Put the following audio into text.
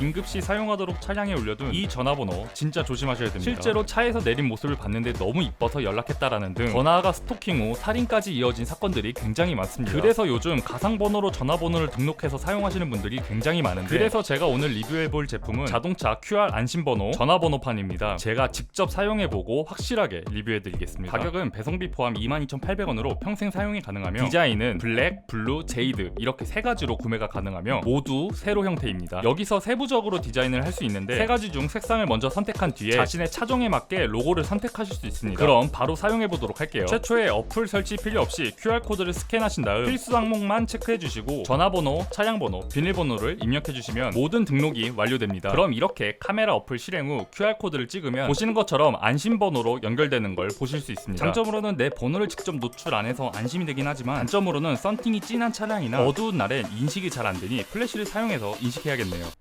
긴급시 사용하도록 차량에 올려둔 이 전화번호 진짜 조심하셔야 됩니다. 실제로 차에서 내린 모습을 봤는데 너무 이뻐서 연락했다라는 등더 나아가 스토킹 후 살인까지 이어진 사건들이 굉장히 많습니다. 그래서 요즘 가상번호로 전화번호를 등록해서 사용하시는 분들이 굉장히 많은데 그래서 제가 오늘 리뷰해볼 제품은 자동차 QR 안심번호 전화번호판입니다. 제가 직접 사용해보고 확실하게 리뷰해드리겠습니다. 가격은 배송비 포함 22,800원으로 평생 사용이 가능하며 디자인은 블랙, 블루, 제이드 이렇게 세 가지로 구매가 가능하며 모두 세로 형태입니다. 여기서 세부적으로 디자인을 할 수 있는데 세 가지 중 색상을 먼저 선택한 뒤에 자신의 차종에 맞게 로고를 선택하실 수 있습니다. 그럼 바로 사용해 보도록 할게요. 최초에 어플 설치 필요 없이 QR코드를 스캔하신 다음 필수 항목만 체크해 주시고 전화번호, 차량번호, 비밀번호를 입력해 주시면 모든 등록이 완료됩니다. 그럼 이렇게 카메라 어플 실행 후 QR코드를 찍으면 보시는 것처럼 안심번호로 연결되는 걸 보실 수 있습니다. 장점으로는 내 번호를 직접 노출 안 해서 안심이 되긴 하지만 단점으로는 썬팅이 진한 차량이나 어두운 날엔 인식이 잘 안 되니 플래시를 사용해서 인식해야겠네요. 끝!